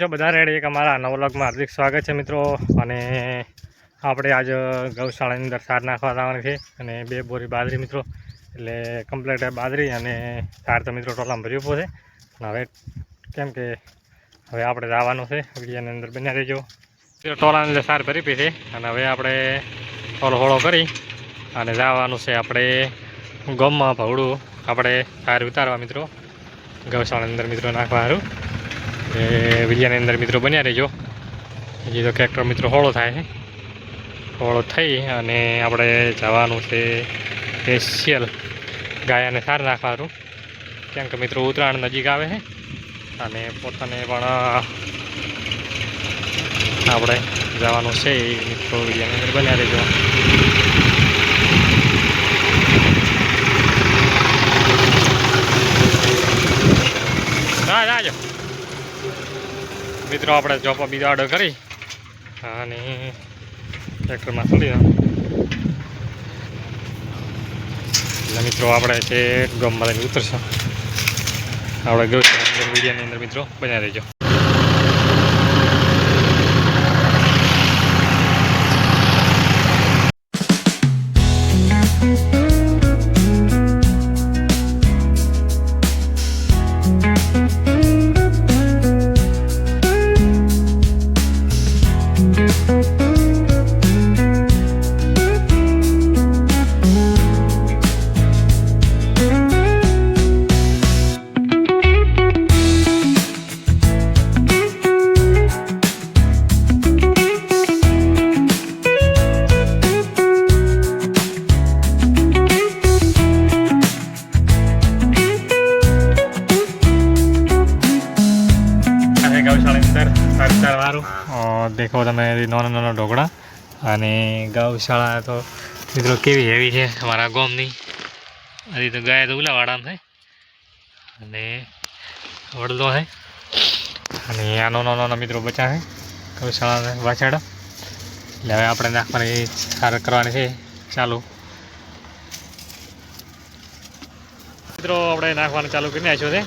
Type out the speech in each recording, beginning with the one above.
છો બધા? રેડી? એક અમારા નવલોગમાં હાર્દિક સ્વાગત છે મિત્રો. અને આપણે આજ ગૌશાળાની અંદર સાર નાખવા લાવવાની છે અને બે બોરી બાજરી મિત્રો. એટલે કમ્પ્લેટ બાજરી અને સાર તો મિત્રો ટોલામાં ભર્યું પડે અને હવે કેમ કે હવે આપણે જવાનું છે. વિડીયાની અંદર બન્યા રહીજો. ટોલાની અંદર સાર ભરી પી છે. અને હવે આપણે હોળો હોળો કરી અને જવાનું છે આપણે ગમમાં ભવડું. આપણે સાર ઉતારવા મિત્રો. ગૌશાળાની અંદર મિત્રો નાખવા સારું એ વિડીયાની અંદર મિત્રો બન્યા રહેજો. હજી તો ટ્રેક્ટર મિત્રો હોળો થાય છે. હોળો થઈ અને આપણે જવાનું છે સ્પેશિયલ ગાયાને સાર નાખવાનું. કેમ કે મિત્રો ઉત્તરાયણ નજીક આવે છે અને પોતાને પણ આપણે જવાનું છે મિત્રો વિડીયાની અંદર બન્યા રહેજો હા જાજો મિત્રો, આપણે ચોપા બીજો ઓર્ડર કરી. અને ટ્રેક્ટરમાં ચડી એટલે મિત્રો, આપણે છે ગમમાં ઉતરશું. આપણે ગયું વિડીયોની અંદર, મિત્રો. બનાવી રહેજો. વાળું દેખો તમે નાના નાના ઢોકળા અને ગૌશાળા તો મિત્રો કેવી હેવી છે અમારા ગામની. હજી તો ગાય તો ઉલાવાડામાં છે. અને વડલો છે. અને આ નાના નાના મિત્રો બચા છે ગૌશાળા વાછાડા એટલે હવે આપણે નાખવાની સાર કરવાની છે, ચાલુ. મિત્રો, આપણે નાખવાનું ચાલુ કરી નાખ્યું છે.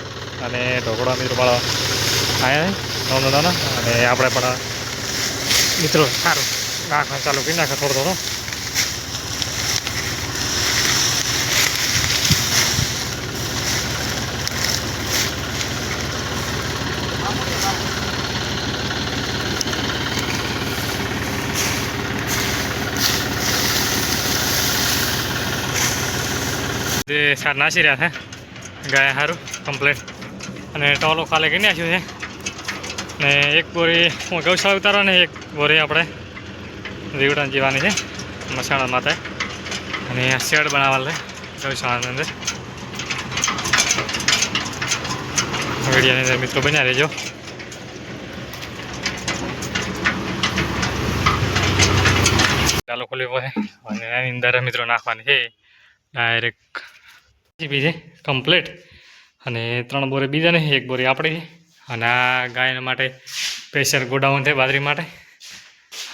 અને ઢોકળા મિત્રો બાળો આવ્યા નાના નાના અને આપણે પણ, મિત્રો, સારું. નાખવા ચાલુ કરી નાખે થોડો થોડો. જે સાર નાસી રહ્યા છે, ગયા સારું કમ્પ્લેટ અને ટોલો ખાલી કરી નાખ્યું છે. ને એક બોરી હું ગૌશાળા ઉતારો ને એક બોરી આપણે રીવડા જીવાની છે મસાણા માથે અને શેડ બનાવવા છે ગૌશાળાની અંદર. વિડીયાની અંદર મિત્રો બન્યા રહેજો. ચાલો ખોલી છે અને એની અંદર મિત્રો નાખવાની છે. ડાયરેક્ટ જીબી છે કમ્પ્લીટ અને ત્રણ બોરી બીજા ને એક બોરી આપણી અને આ ગાયના માટે સ્પેશિયલ ગોડાઉન છે બાજરી માટે.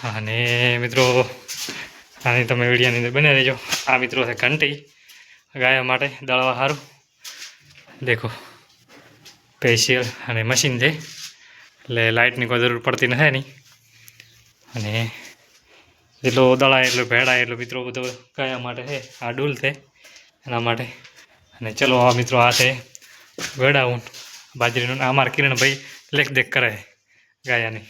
અને મિત્રો, આની તમે વિડીયાની અંદર બની રહેજો. આ મિત્રો છે ઘંટી. ગાયા માટે દળવા સારું દેખો સ્પેશિયલ અને મશીન છે. એટલે લાઇટની કોઈ જરૂર પડતી નથી નહીં અને જેટલો દળાય એટલો ભેડાય એટલો મિત્રો બધો ગાયા માટે છે. આ ડૂલ છે. એના માટે. અને ચલો આ મિત્રો, આ છે ગડાઉન. બાજરીનું આ મારા કિરણભાઈ લેખ દેખ કરે ગાયાની.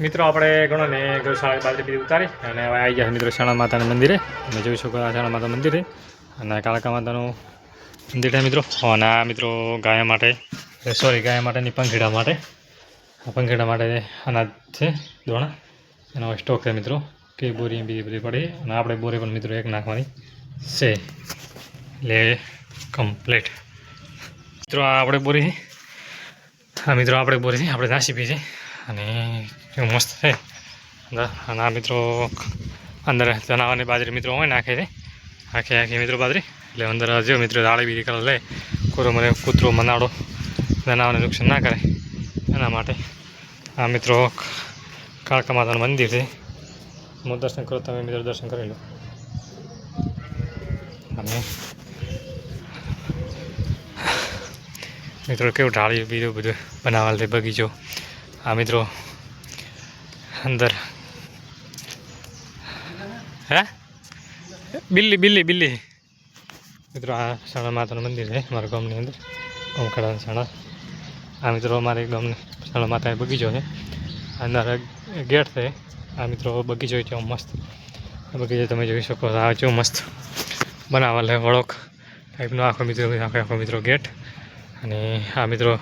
મિત્રો, આપણે ગણો ને ગૌશાળા બાજરી બીજી ઉતારી અને હવે આવી ગયા મિત્રો શાણા માતાના મંદિરે. અમે જોઈ શકો આ શાણા માતા મંદિરે. અને કાળકા માતાનું મંદિર છે મિત્રો. અને આ મિત્રો ગાય માટે સોરી ગાય માટેની પંખીડા માટે. પંખીડા માટે અનાજ છે દોણા. એનો સ્ટોક છે મિત્રો. કે બોરી બીજી બધી પડી. અને આપણે બોરી પણ મિત્રો એક નાખવાની છે. એટલે કમ્પ્લીટ મિત્રો, આ આપણે બોરી. આ મિત્રો, આપણે બોરી આપણે નાસી પી છે. અને કેવું મસ્ત છે. અને આ મિત્રો અંદર તનાવાની બાજરી મિત્રો હોય, નાખે છે. આખી આખી મિત્રો બાજરી. એટલે અંદર જો મિત્રો, દાળી બીજી કલર લે કોરો મને કૂતરો મનાડો જનાવરને નુકસાન ના કરે. એના માટે આ મિત્રો કાળકા માતાનું મંદિર છે. હું દર્શન કરો તમે મિત્રો દર્શન કરી લો અને મિત્રો કેવું ઢાળ્યું બીજું બધું બનાવેલ છે બગીચો આ મિત્રો અંદર હે બિલ્લી બિલ્લી બિલ્લી મિત્રો આ શાણા માતાનું મંદિર છે મારા ગામની અંદર ઓમખાડા શાણા આ મિત્રો અમારે ગામની શાણા માતા બગીચો છે અંદર ગેટ છે. આ મિત્રો બગીચો કેવો મસ્ત. બગીચો તમે જોઈ શકો છો આ કેવો મસ્ત બનાવેલ વળોક ટાઈપનો આખો મિત્રો આખો આખો મિત્રો ગેટ. અને આ મિત્રો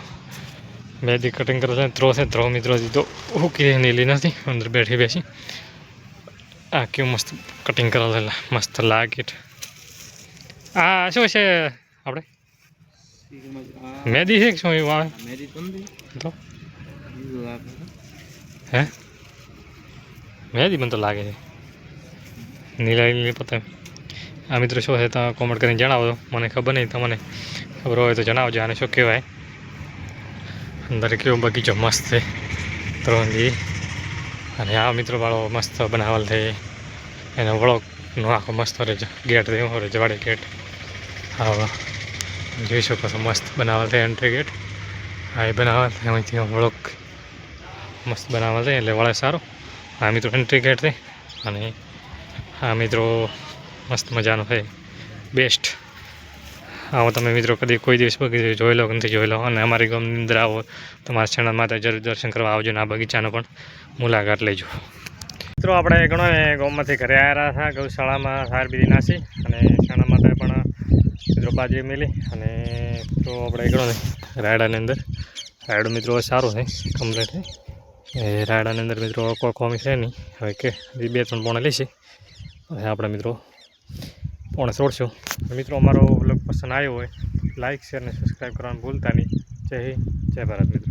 મહેંદી કટિંગ કરેલો છે ત્રો છે ત્રો મિત્રો દીધો હુકી નીલી નથી અંદર બેઠી બેસી. આ કેવું મસ્ત કટિંગ કરેલા મસ્ત લાગેટ આ શું છે આપણે? મહેંદી છે શું એવું આવે? મેદી તો? હે? મહેંદી મને તો લાગે છે. નીલા લીલી પતંગ આ મિત્રો શું છે, તમે કોમેન્ટ કરીને જણાવો મને ખબર નહીં, તમને ખબર હોય તો જણાવજો, આને શું કહેવાય? અંદર કેવો બગીચો મસ્ત છે. ત્રણથી અને આ મિત્રો વાળો મસ્ત બનાવેલ છે. એનો વળોનો આખો મસ્ત રહે ગેટ છે, એવો રહે છે વાડી ગેટ. હા જોઈ શકો છો, મસ્ત બનાવેલ છે એન્ટ્રી ગેટ હા એ બનાવેલ છે, અહીંથી વળોક મસ્ત બનાવેલ છે એટલે વળે સારું. આ મિત્રો એન્ટ્રી ગેટ છે અને આ મિત્રો મસ્ત મજાનો છે. બેસ્ટ આવો તમે મિત્રો કદી કોઈ દિવસ બગીચો જોઈ લો કે નથી જોઈ લો અને અમારી ગામની અંદર આવો. તમારા મારા ચેનલ માતા જરૂર દર્શન કરવા આવજો ને આ બગીચાનો પણ મુલાકાત લેજો. મિત્રો, આપણે ઘણો ગામમાંથી ઘરે આવ્યા હતા, ગૌશાળામાં સાર બીજી નાસી અને શાળા માતાએ પણ મિત્રો બાજરી મેલી અને તો આપણે ઘણો રાયડાની અંદર. રાયડો મિત્રો સારો છે કમ્પ્લેટ છે. એ રાયડાની અંદર મિત્રો કોમી છે નહીં હવે કે બે ત્રણ પોણે લેશે. હવે આપણે મિત્રો પોણે છોડશું મિત્રો અમારો વ્લોગ પસંદ આવ્યો હોય લાઇક શેર અને સબસ્ક્રાઈબ કરવાનું ભૂલતા નહીં. જય હિન્દ, જય ભારત મિત્રો.